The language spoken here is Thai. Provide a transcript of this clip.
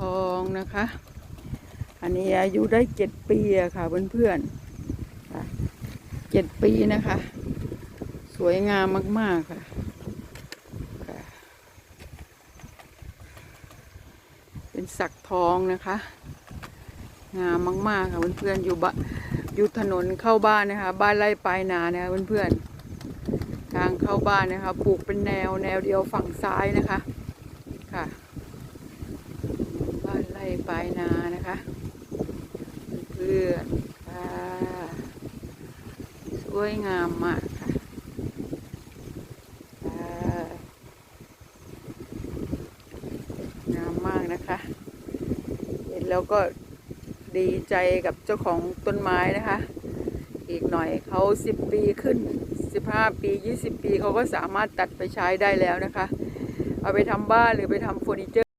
ทองนะคะ อันนี้อายุได้เจ็ดปีอะค่ะเพื่อนๆค่ะเจ็ดปีนะคะ สวยงามมากๆค่ะเป็นสักทองนะคะ งามมากๆค่ะเพื่อนๆอยู่บะอยู่ถนนเข้าบ้านนะคะ บ้านไร่ปลายนานะคะเพื่อนๆทางเข้าบ้านนะคะ ปลูกเป็นแนวแนวเดียวฝั่งซ้ายนะคะ บ้านไร่ ปลายนานะคะเพื่อนค่ะสวยงามมากค่ะค่ะงามมากนะคะ เห็นแล้วก็ดีใจกับเจ้าของต้นไม้นะคะ อีกหน่อยเขาสิบปีขึ้นสิบห้าปียี่สิบปีเขาก็สามารถตัดไปใช้ได้แล้วนะคะ เอาไปทำบ้านหรือไปทำเฟอร์นิเจอร์